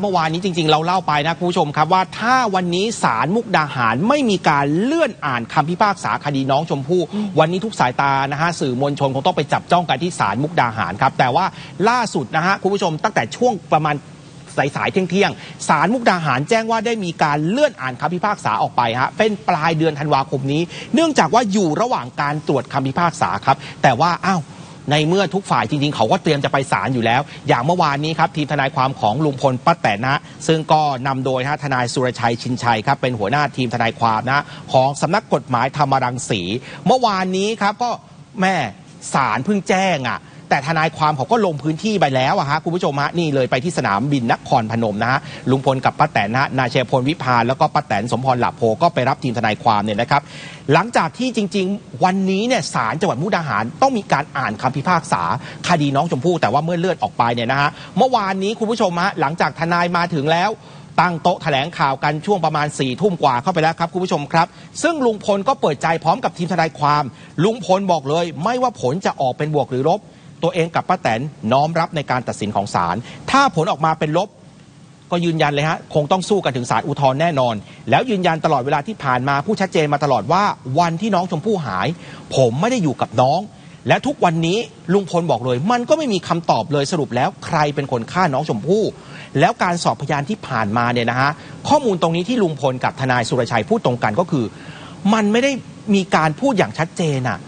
เมื่อวานนี้จริงๆ เราเล่าไปนะคุณผู้ชมครับว่าถ้าวันนี้ศาลมุกดาหารไม่มีการเลื่อนอ่านคำพิพากษาคดีน้องชมพู่ วันนี้ทุกสายตานะฮะสื่อมวลชนคงต้องไปจับจ้องกันที่ศาลมุกดาหารครับแต่ว่าล่าสุดนะฮะคุณผู้ชมตั้งแต่ช่วงประมาณสายๆเที่ยงๆศาลมุกดาหารแจ้งว่าได้มีการเลื่อนอ่านคำพิพากษาออกไปฮะเป็นปลายเดือนธันวาคมนี้ เนื่องจากว่าอยู่ระหว่างการตรวจคำพิพากษาครับ แต่ว่าอ้าว ในเมื่อทุกฝ่ายจริงๆ เขาก็เตรียมจะไปศาลอยู่แล้ว อย่างเมื่อวานนี้ครับทีมทนายความของลุงพลป้าแตนนะซึ่งก็นำโดยฮะทนายสุรชัยชินชัยครับเป็นหัวหน้าทีมทนายความนะของสำนักกฎหมายธรรมรังสี เมื่อวานนี้ครับก็แม่ศาลเพิ่งแจ้งอะ แต่ทนายความเขาก็ลงพื้นที่ไปแล้วอะฮะคุณผู้ชมฮะนี่เลยไปที่สนามบินนครพนมนะฮะลุงพลกับป้าแตนนะฮะนายเชยพลวิพาแล้วก็ป้าแตนสมพรหลับโพก็ไปรับทีมทนายความเนี่ยนะครับ หลังจากที่จริง ๆ วันนี้เนี่ยศาลจังหวัดมุกดาหารต้องมีการอ่านคำพิพากษาคดีน้องชมพู่แต่ว่าเมื่อเลือนออกไปเนี่ยนะฮะเมื่อวานนี้คุณผู้ชมฮะหลังจากทนายมาถึงแล้วตั้งโต๊ะแถลงข่าวกันช่วงประมาณ4ี่ทุ่มกว่าเข้าไปแล้วครับคุณผู้ชมครับ ซึ่งลุงพลก็เปิดใจพร้อมกับทีมทนายความ ลุงพลบอกเลย ไม่ว่าผลจะออกเป็นบวกหรือลบ ตัวเองกับป้าแตนน้อมรับในการตัดสินของศาลถ้าผลออกมาเป็นลบก็ยืนยันเลยฮะคงต้องสู้กันถึงศาลอุทธรณ์แน่นอน แล้วยืนยันตลอดเวลาที่ผ่านมาผู้ชัดเจนมาตลอดว่าวันที่น้องชมพู่หาย ผมไม่ได้อยู่กับน้อง และทุกวันนี้ลุงพลบอกเลย มันก็ไม่มีคำตอบเลยสรุปแล้วใครเป็นคนฆ่าน้องชมพู่ แล้วการสอบพยานที่ผ่านมาเนี่ยนะฮะข้อมูลตรงนี้ที่ลุงพลกับทนายสุรชัยพูดตรงกันก็คือ มันไม่ได้มีการพูดอย่างชัดเจนอะ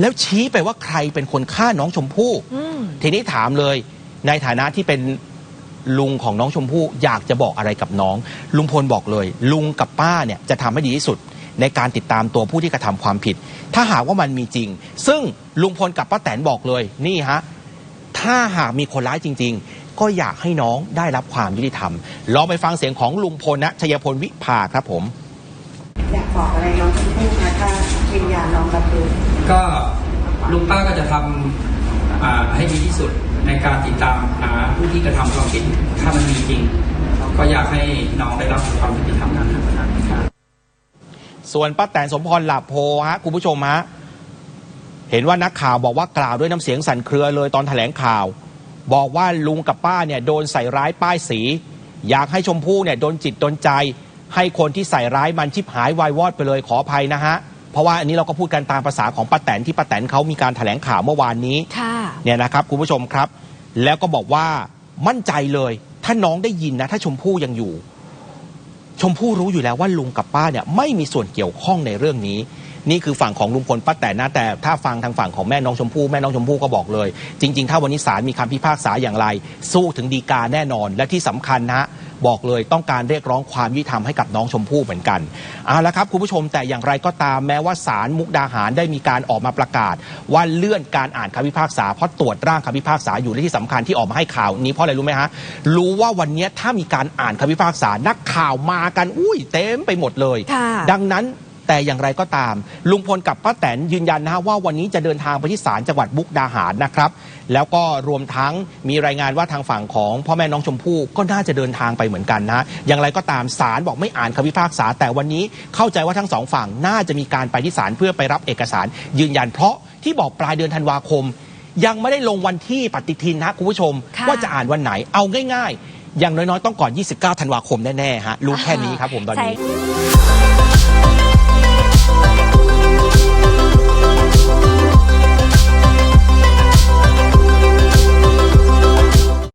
แล้วชี้ไปว่าใครเป็นคนฆ่าน้องชมพู่อืมทีนี้ถามเลย ในฐานะที่เป็นลุงของน้องชมพู่อยากจะบอกอะไรกับน้อง ลุงพลบอกเลย ลุงกับป้าเนี่ยจะทำให้ดีที่สุด ในการติดตามตัวผู้ที่กระทำความผิด ถ้าหากว่ามันมีจริง ซึ่งลุงพลกับป้าแตนบอกเลยนี่ฮะถ้าหากมีคนร้ายจริง ๆ ก็อยากให้น้องได้รับความยุติธรรมลองไปฟังเสียงของลุงพลนะชยพลวิภาครับผมอยากบอกอะไรน้องชมพู่คะถ้าวิ ก็ลุงป้าก็จะทำให้ดีที่สุดในการติดตามหาผู้ที่กระทำความผิดถ้ามันมีจริง ก็อยากให้น้องได้รับความยุติธรรมนะครับส่วนป้าแตนสมพรหลับโพฮะคุณผู้ชมฮะเห็นว่านักข่าวบอกว่ากล่าวด้วยน้ำเสียงสั่นเครือเลยตอนแถลงข่าว บอกว่าลุงกับป้าเนี่ยโดนใส่ร้ายป้ายสี อยากให้ชมพู่เนี่ยโดนจิตโดนใจ ให้คนที่ใส่ร้ายมันชิบหายวายวอดไปเลยขออภัยนะฮะ เพราะว่าอันนี้เราก็พูดกันตามภาษาของป้าแตนที่ป้าแตนเขามีการแถลงข่าวเมื่อวานนี้ค่ะ เนี่ยนะครับคุณผู้ชมครับ แล้วก็บอกว่ามั่นใจเลย ถ้าน้องได้ยินนะ ถ้าชมพู่ยังอยู่ ชมพู่รู้อยู่แล้วว่าลุงกับป้าเนี่ยไม่มีส่วนเกี่ยวข้องในเรื่องนี้ นี่คือฝั่งของลุงพลป้าแตนนะแต่ถ้าฟังทางฝั่งของแม่น้องชมพู่แม่น้องชมพู่ก็บอกเลย จริง ๆ ถ้าวันนี้ศาลมีคำพิพากษาอย่างไร สู้ถึงดีกาแน่นอนและที่สำคัญนะ บอกเลยต้องการเรียกร้องความยุติธรรมให้กับน้องชมพู่เหมือนกันเอาละครับคุณผู้ชมแต่อย่างไรก็ตามแม้ว่าศาลมุกดาหารได้มีการออกมาประกาศ ว่าเลื่อนการอ่านคำพิพากษาเพราะตรวจร่างคำพิพากษาอยู่และที่สำคัญที่ออกมาให้ข่าวนี้เพราะอะไรรู้ไหมฮะรู้ว่าวันนี้ถ้ามีการอ่านคำพิพากษานักข่าวมากันอุ้ยเต็มไปหมดเลย ค่ะ ดังนั้น แต่อย่างไรก็ตาม ลุงพลกับป้าแตนยืนยันนะฮะว่าวันนี้จะเดินทางไปที่ศาลจังหวัดมุกดาหารนะครับ แล้วก็รวมทั้งมีรายงานว่าทางฝั่งของพ่อแม่น้องชมพู่ก็น่าจะเดินทางไปเหมือนกันนะอย่างไรก็ตามศาลบอกไม่อ่านคำพิพากษา แต่วันนี้เข้าใจว่าทั้งสองฝั่งน่าจะมีการไปที่ศาลเพื่อไปรับเอกสาร ยืนยันเพราะที่บอกปลายเดือนธันวาคม ยังไม่ได้ลงวันที่ปฏิทินนะคุณผู้ชม ว่าจะอ่านวันไหนเอาง่ายๆ อย่างน้อยๆ ต้องก่อน 29 ธันวาคมแน่ๆฮะรู้แค่นี้ครับผมตอนนี้